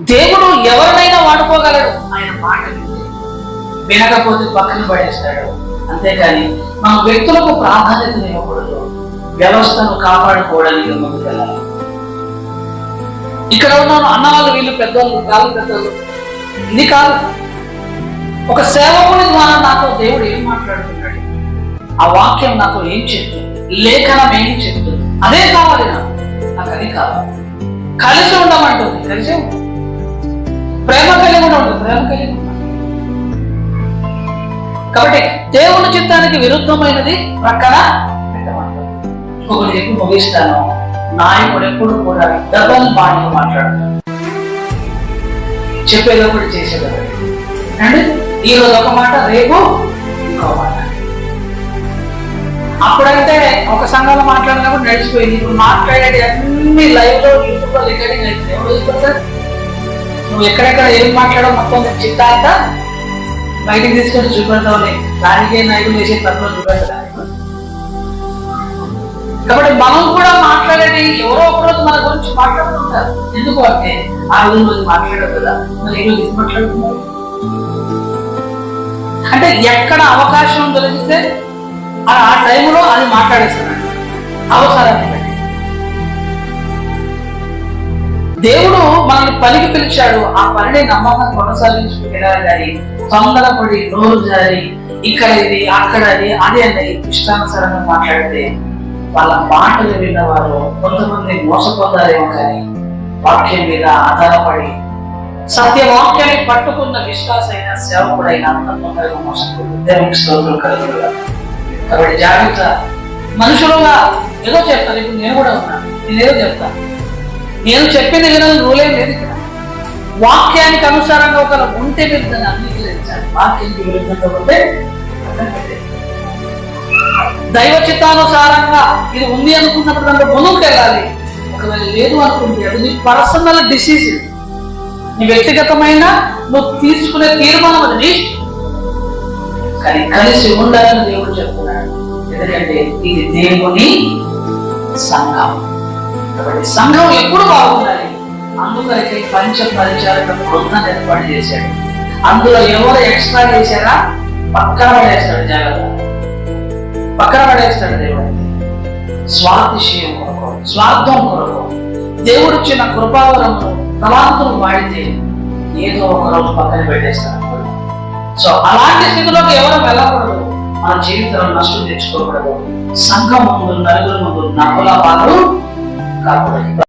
దేవుడు ఎవరినైనా వాడుకోగలడు. ఆయన మాట వినకపోతే పక్కన పడేస్తాడు. అంతేకాని మనం వ్యక్తులకు ప్రాధాన్యత ఇవ్వకూడదు. వ్యవస్థను కాపాడుకోవడానికి ముందుకెళ్ళాలి ఇక్కడ ఉన్న అన్నవాళ్ళు వీళ్ళు పెద్దవాళ్ళు కాదు పెద్దోళ్ళు. ఇది కాదు. ఒక సేవకుని ద్వారా నాతో దేవుడు ఏం మాట్లాడుతున్నాడు? ఆ వాక్యం నాతో ఏం చెప్తుంది? లేఖనం ఏం చెప్తుంది? అదే కావాలి నాకు. నాకు అది కావాలి. కలిసి ఉండమంటుంది. కలిసి ఉంటుంది. ప్రేమ కలిగి ఉండు ప్రేమ కలిగి కాబట్టి దేవుని చిత్తానికి విరుద్ధమైనది ప్రక్కన ఇంకొకటి చెప్పి ముగిస్తాను నాయకుడు ఎప్పుడు కూడా డబల్ బాణి మాట్లాడతాడు చెప్పేది ఒకటి చేసేది ఈ రోజు ఒక మాట రేపు ఇంకో మాట. అప్పుడైతే ఒక సంఘంలో మాట్లాడినప్పుడు నడిచిపోయింది. ఇప్పుడు మాట్లాడేది అన్ని లైవ్లో యూట్యూబ్లో రికార్డింగ్ అయితే ఎవరు చూసుకుంటారు నువ్వు ఎక్కడెక్కడ ఏం మాట్లాడో మొత్తం నీకు చిట్టా అంతా బయటికి తీసుకొని చూపెడతావులే దానికే నాయకులు వేసే తప్పులో చూపెడతాను కాబట్టి మనం కూడా మాట్లాడేది ఎవరో ఒకరోజు మన గురించి మాట్లాడుతుంటారు ఎందుకు అంటే ఆ రోజు రోజు మాట్లాడదు కదా? మరి ఈ రోజు ఇది మాట్లాడుతున్నారు అంటే ఎక్కడ అవకాశం దొరికితే ఆ టైంలో అది మాట్లాడేస్తానండి అవసరాన్ని దేవుడు మనల్ని పనికి పిలిచాడు. ఆ పనిని నమ్మకం కొనసాగించుకునేలా కానీ తొందరపడి నోరు జారి ఇక్కడ ఇది అక్కడ అది అది అని ఇష్టానుసారంగా మాట్లాడితే వాళ్ళ మాటలు విన్నవారు కొంతమంది మోసపోతారేమో కానీ వాక్యం మీద ఆధారపడి సత్య వాక్యాన్ని పట్టుకున్న విశ్వాసైన సేవకుడైన అంత తొందరగా మోసపోతుంది దేవునికి స్తోత్రం కాబట్టి జాగ్రత్త. మనుషులుగా ఏదో చెప్తాను ఇప్పుడు నేను కూడా ఉన్నాను. నేను ఏదో చెప్తాను. నేను చెప్పిన వినని రూలేం లేదు ఇక్కడ. వాక్యానికి అనుసారంగా ఒక ఉంటే మీరు దాన్ని అంగీకరించాలి. వాక్యానికి విరుద్ధంగా ఉంటే దైవ చిత్తానుసారంగా ఇది ఉంది అనుకున్నప్పుడు దాంట్లో ముందుకు వెళ్ళాలి ఒకవేళ లేదు అనుకుంటే అది నీ పర్సనల్ డిసిజన్ నీ వ్యక్తిగతమైన నువ్వు తీసుకునే తీర్మానం అది నీ కానీ కలిసి ఉండాలని దేవుడు చెప్తున్నాడు. ఎందుకంటే ఇది దేవుని సంఘం. సంఘం ఎప్పుడు బాగుండాలి అందుకని పంచ పరిచారక బృందం ఏర్పాటు చేశాడు. అందులో ఎవరు ఎక్స్ట్రా చేశారా? పక్కన పడేస్తాడు జాగ్రత్త. పక్కన పడేస్తాడు దేవుడు. స్వాతిశయం కొరకు స్వార్థం కొరకు. దేవుడు ఇచ్చిన కృపావరమును తలాంతులు వాడితే ఏదో ఒక రోజు పక్కన పెట్టేస్తాడు. సో అలాంటి స్థితిలోకి ఎవరు వెళ్ళకూడదు. మన జీవితంలో నష్టం తెచ్చుకోకూడదు. సంఘం ముందు నలుగురు ముందు నవ్వుల వాళ్ళు 大伙儿。